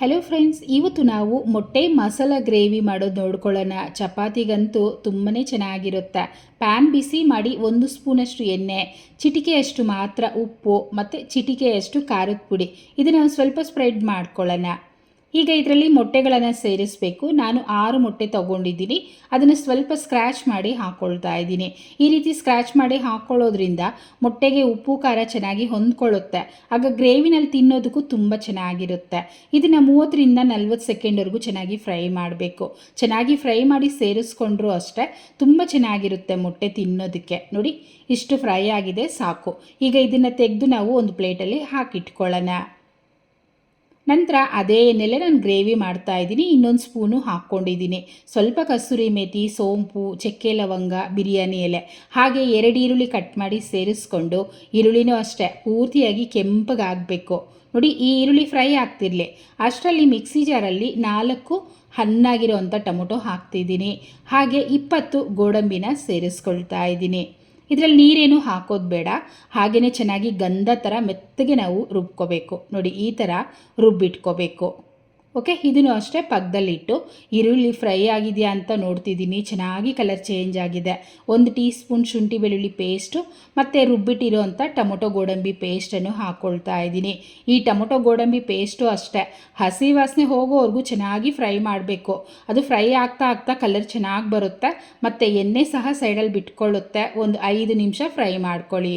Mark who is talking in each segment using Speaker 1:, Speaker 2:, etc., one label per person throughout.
Speaker 1: Hello friends ಇವತ್ತು ನಾವು ಮೊಟ್ಟೆ ಮಸಾಲ ಗ್ರೇವಿ ಮಾಡೋದು ನೋಡ್ಕೊಳ್ಳೋಣ. ಚಪಾತಿಗಂತೂ ತುಂಬಾ ಚೆನ್ನಾಗಿರುತ್ತೆ. ಪ್ಯಾನ್ ಬಿಸಿ ಮಾಡಿ ಒಂದು ಸ್ಪೂನಷ್ಟು ಎಣ್ಣೆ, ಚಿಟಿಕೆಯಷ್ಟು ಮಾತ್ರ ಉಪ್ಪು ಮತ್ತು ಚಿಟಿಕೆಯಷ್ಟು ಖಾರದ ಪುಡಿ. ಇದನ್ನು ಸ್ವಲ್ಪ ಸ್ಪ್ರೆಡ್ ಮಾಡ್ಕೊಳ್ಳೋಣ. ಈಗ ಇದರಲ್ಲಿ ಮೊಟ್ಟೆಗಳನ್ನು ಸೇರಿಸಬೇಕು. ನಾನು ಆರು ಮೊಟ್ಟೆ ತಗೊಂಡಿದ್ದೀನಿ. ಅದನ್ನು ಸ್ವಲ್ಪ ಸ್ಕ್ರ್ಯಾಚ್ ಮಾಡಿ ಹಾಕ್ಕೊಳ್ತಾ ಇದ್ದೀನಿ. ಈ ರೀತಿ ಸ್ಕ್ರ್ಯಾಚ್ ಮಾಡಿ ಹಾಕ್ಕೊಳ್ಳೋದ್ರಿಂದ ಮೊಟ್ಟೆಗೆ ಉಪ್ಪು, ಖಾರ ಚೆನ್ನಾಗಿ ಹೊಂದ್ಕೊಳ್ಳುತ್ತೆ. ಆಗ ಗ್ರೇವಿನಲ್ಲಿ ತಿನ್ನೋದಕ್ಕೂ ತುಂಬ ಚೆನ್ನಾಗಿರುತ್ತೆ. ಇದನ್ನು ಮೂವತ್ತರಿಂದ ನಲ್ವತ್ತು ಸೆಕೆಂಡ್ವರೆಗೂ ಚೆನ್ನಾಗಿ ಫ್ರೈ ಮಾಡಬೇಕು. ಚೆನ್ನಾಗಿ ಫ್ರೈ ಮಾಡಿ ಸೇರಿಸ್ಕೊಂಡ್ರೂ ಅಷ್ಟೇ ತುಂಬ ಚೆನ್ನಾಗಿರುತ್ತೆ ಮೊಟ್ಟೆ ತಿನ್ನೋದಕ್ಕೆ. ನೋಡಿ, ಇಷ್ಟು ಫ್ರೈ ಆಗಿದೆ, ಸಾಕು. ಈಗ ಇದನ್ನು ತೆಗೆದು ನಾವು ಒಂದು ಪ್ಲೇಟಲ್ಲಿ ಹಾಕಿಟ್ಕೊಳ್ಳೋಣ. ನಂತರ ಅದೇ ಎಣ್ಣೆಲೆ ನಾನು ಗ್ರೇವಿ ಮಾಡ್ತಾ ಇದ್ದೀನಿ. ಇನ್ನೊಂದು ಸ್ಪೂನು ಹಾಕ್ಕೊಂಡಿದ್ದೀನಿ. ಸ್ವಲ್ಪ ಕಸೂರಿ ಮೇಥಿ, ಸೋಂಪು, ಚಕ್ಕೆ ಲವಂಗ, ಬಿರಿಯಾನಿ ಎಲೆ. ಹಾಗೆ ಎರಡು ಈರುಳ್ಳಿ ಕಟ್ ಮಾಡಿ ಸೇರಿಸ್ಕೊಂಡು ಈರುಳ್ಳಿನೂ ಅಷ್ಟೇ, ಪೂರ್ತಿಯಾಗಿ ಕೆಂಪಗಾಗಬೇಕು ನೋಡಿ, ಈ ಈರುಳ್ಳಿ ಫ್ರೈ ಆಗ್ತಿರಲಿ. ಅಷ್ಟರಲ್ಲಿ ಮಿಕ್ಸಿ ಜಾರಲ್ಲಿ ನಾಲ್ಕು ಹಣ್ಣಾಗಿರೋ ಅಂಥ ಟೊಮೊಟೊ ಹಾಕ್ತಿದ್ದೀನಿ. ಹಾಗೆ ಇಪ್ಪತ್ತು ಗೋಡಂಬಿನ ಸೇರಿಸ್ಕೊಳ್ತಾ ಇದ್ದೀನಿ. ಇದರಲ್ಲಿ ನೀರೇನು ಹಾಕೋದು ಬೇಡ. ಹಾಗೆಯೇ ಚೆನ್ನಾಗಿ ಗಂಧ ಥರ ಮೆತ್ತಗೆ ನಾವು ರುಬ್ಕೋಬೇಕು. ನೋಡಿ ಈ ಥರ ರುಬ್ಬಿಟ್ಕೋಬೇಕು. ಓಕೆ, ಇದನ್ನು ಅಷ್ಟೇ ಪಕ್ಕದಲ್ಲಿಟ್ಟು, ಈರುಳ್ಳಿ ಫ್ರೈ ಆಗಿದೆಯಾ ಅಂತ ನೋಡ್ತಿದ್ದೀನಿ. ಚೆನ್ನಾಗಿ ಕಲರ್ ಚೇಂಜ್ ಆಗಿದೆ. ಒಂದು ಟೀ ಸ್ಪೂನ್ ಶುಂಠಿ ಬೆಳ್ಳುಳ್ಳಿ ಪೇಸ್ಟು, ಮತ್ತು ರುಬ್ಬಿಟ್ಟಿರೋ ಅಂಥ ಟೊಮೊಟೊ ಗೋಡಂಬಿ ಪೇಸ್ಟನ್ನು ಹಾಕ್ಕೊಳ್ತಾ ಇದ್ದೀನಿ. ಈ ಟೊಮೊಟೊ ಗೋಡಂಬಿ ಪೇಸ್ಟು ಅಷ್ಟೇ. ಹಸಿ ವಾಸನೆ ಹೋಗೋವರೆಗೂ ಚೆನ್ನಾಗಿ ಫ್ರೈ ಮಾಡಬೇಕು. ಅದು ಫ್ರೈ ಆಗ್ತಾ ಆಗ್ತಾ ಕಲರ್ ಚೆನ್ನಾಗಿ ಬರುತ್ತೆ. ಮತ್ತು ಎಣ್ಣೆ ಸಹ ಸೈಡಲ್ಲಿ ಬಿಟ್ಕೊಳ್ಳುತ್ತೆ. ಒಂದು ಐದು ನಿಮಿಷ ಫ್ರೈ ಮಾಡ್ಕೊಳ್ಳಿ.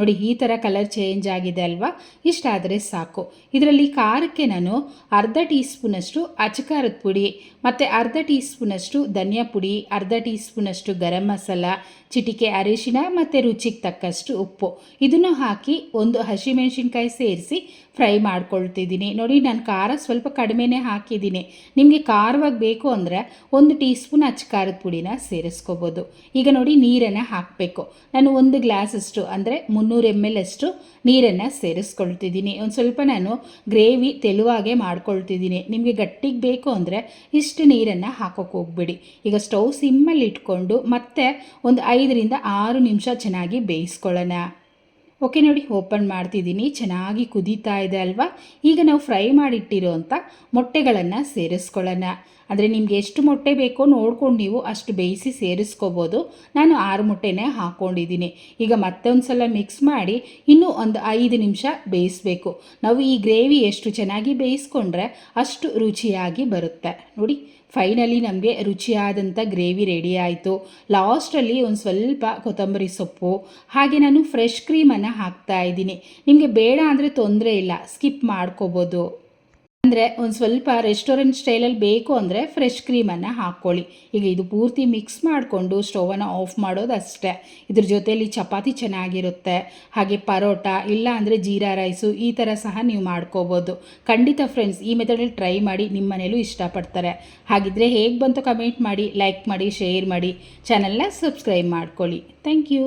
Speaker 1: ನೋಡಿ, ಈ ಥರ ಕಲರ್ ಚೇಂಜ್ ಆಗಿದೆ ಅಲ್ವಾ? ಇಷ್ಟಾದರೆ ಸಾಕು. ಇದರಲ್ಲಿ ಖಾರಕ್ಕೆ ನಾನು ಅರ್ಧ ಟೀ ಸ್ಪೂನಷ್ಟು ಅಚಕಾರದ ಪುಡಿ, ಮತ್ತು ಅರ್ಧ ಟೀ ಸ್ಪೂನಷ್ಟು ಧನಿಯಾ ಪುಡಿ, ಅರ್ಧ ಟೀ ಸ್ಪೂನಷ್ಟು ಗರಂ ಮಸಾಲ, ಚಿಟಿಕೆ ಅರಿಶಿನ ಮತ್ತು ರುಚಿಗೆ ತಕ್ಕಷ್ಟು ಉಪ್ಪು. ಇದನ್ನು ಹಾಕಿ ಒಂದು ಹಸಿಮೆಣಸಿನ್ಕಾಯಿ ಸೇರಿಸಿ ಫ್ರೈ ಮಾಡ್ಕೊಳ್ತಿದ್ದೀನಿ. ನೋಡಿ, ನಾನು ಖಾರ ಸ್ವಲ್ಪ ಕಡಿಮೆನೇ ಹಾಕಿದ್ದೀನಿ. ನಿಮಗೆ ಖಾರವಾಗಿ ಬೇಕು ಅಂದರೆ ಒಂದು ಟೀ ಸ್ಪೂನ್ ಅಚ್ಚ ಖಾರದ ಪುಡಿನ ಸೇರಿಸ್ಕೋಬೋದು. ಈಗ ನೋಡಿ, ನೀರನ್ನು ಹಾಕಬೇಕು. ನಾನು ಒಂದು ಗ್ಲಾಸಷ್ಟು ಅಂದರೆ ಮುನ್ನೂರು ಎಂ ಎಲ್ ಅಷ್ಟು ನೀರನ್ನು ಸೇರಿಸ್ಕೊಳ್ತಿದ್ದೀನಿ. ಒಂದು ಸ್ವಲ್ಪ ನಾನು ಗ್ರೇವಿ ತೆಳುವಾಗೆ ಮಾಡ್ಕೊಳ್ತಿದ್ದೀನಿ. ನಿಮಗೆ ಗಟ್ಟಿಗೆ ಬೇಕು ಅಂದರೆ ಇಷ್ಟು ನೀರನ್ನು ಹಾಕೋಕೆ ಹೋಗ್ಬಿಡಿ. ಈಗ ಸ್ಟವ್ ಸಿಮ್ಮಲ್ಲಿ ಇಟ್ಕೊಂಡು ಮತ್ತೆ ಒಂದು ಐದರಿಂದ ಆರು ನಿಮಿಷ ಚೆನ್ನಾಗಿ ಬೇಯಿಸ್ಕೊಳ್ಳೋಣ. ಓಕೆ ನೋಡಿ, ಓಪನ್ ಮಾಡ್ತಿದ್ದೀನಿ. ಚೆನ್ನಾಗಿ ಕುದೀತಾ ಇದೆ ಅಲ್ವಾ? ಈಗ ನಾವು ಫ್ರೈ ಮಾಡಿಟ್ಟಿರೋ ಅಂಥ ಮೊಟ್ಟೆಗಳನ್ನು ಸೇರಿಸ್ಕೊಳ್ಳೋಣ. ಅಂದರೆ ನಿಮ್ಗೆ ಎಷ್ಟು ಮೊಟ್ಟೆ ಬೇಕೋ ನೋಡ್ಕೊಂಡು ನೀವು ಅಷ್ಟು ಬೇಯಿಸಿ ಸೇರಿಸ್ಕೋಬೋದು. ನಾನು ಆರು ಮೊಟ್ಟೆನೇ ಹಾಕ್ಕೊಂಡಿದ್ದೀನಿ ಈಗ ಮತ್ತೊಂದು ಸಲ ಮಿಕ್ಸ್ ಮಾಡಿ ಇನ್ನೂ ಒಂದು ಐದು ನಿಮಿಷ ಬೇಯಿಸಬೇಕು. ನಾವು ಈ ಗ್ರೇವಿ ಎಷ್ಟು ಚೆನ್ನಾಗಿ ಬೇಯಿಸ್ಕೊಂಡ್ರೆ ಅಷ್ಟು ರುಚಿಯಾಗಿ ಬರುತ್ತೆ. ನೋಡಿ ಫೈನಲಿ ನಮಗೆ ರುಚಿಯಾದಂಥ ಗ್ರೇವಿ ರೆಡಿ ಆಯಿತು. ಲಾಸ್ಟಲ್ಲಿ ಒಂದು ಸ್ವಲ್ಪ ಕೊತ್ತಂಬರಿ ಸೊಪ್ಪು, ಹಾಗೆ ನಾನು ಫ್ರೆಶ್ ಕ್ರೀಮನ್ನು ಹಾಕ್ತಾ ಇದ್ದೀನಿ. ನಿಮಗೆ ಬೇಡ ಅಂದರೆ ತೊಂದರೆ ಇಲ್ಲ ಸ್ಕಿಪ್ ಮಾಡ್ಕೋಬೋದು. ಅಂದರೆ ಒಂದು ಸ್ವಲ್ಪ ರೆಸ್ಟೋರೆಂಟ್ ಸ್ಟೈಲಲ್ಲಿ ಬೇಕು ಅಂದರೆ ಫ್ರೆಶ್ ಕ್ರೀಮನ್ನು ಹಾಕ್ಕೊಳ್ಳಿ ಈಗ ಇದು ಪೂರ್ತಿ ಮಿಕ್ಸ್ ಮಾಡಿಕೊಂಡು ಸ್ಟೋವನ್ನು ಆಫ್ ಮಾಡೋದು ಅಷ್ಟೇ. ಇದ್ರ ಜೊತೆಯಲ್ಲಿ ಚಪಾತಿ ಚೆನ್ನಾಗಿರುತ್ತೆ. ಹಾಗೆ ಪರೋಟ, ಇಲ್ಲ ಅಂದರೆ ಜೀರಾ ರೈಸು ಈ ಥರ ಸಹ ನೀವು ಮಾಡ್ಕೋಬೋದು. ಖಂಡಿತ ಫ್ರೆಂಡ್ಸ್ ಈ ಮೆಥಡಲ್ಲಿ ಟ್ರೈ ಮಾಡಿ ನಿಮ್ಮ ಮನೇಲೂ ಇಷ್ಟಪಡ್ತಾರೆ. ಹಾಗಿದ್ರೆ ಹೇಗೆ ಬಂತು ಕಮೆಂಟ್ ಮಾಡಿ ಲೈಕ್ ಮಾಡಿ ಶೇರ್ ಮಾಡಿ. ಚಾನಲ್ನ ಸಬ್ಸ್ಕ್ರೈಬ್ ಮಾಡ್ಕೊಳ್ಳಿ. Thank you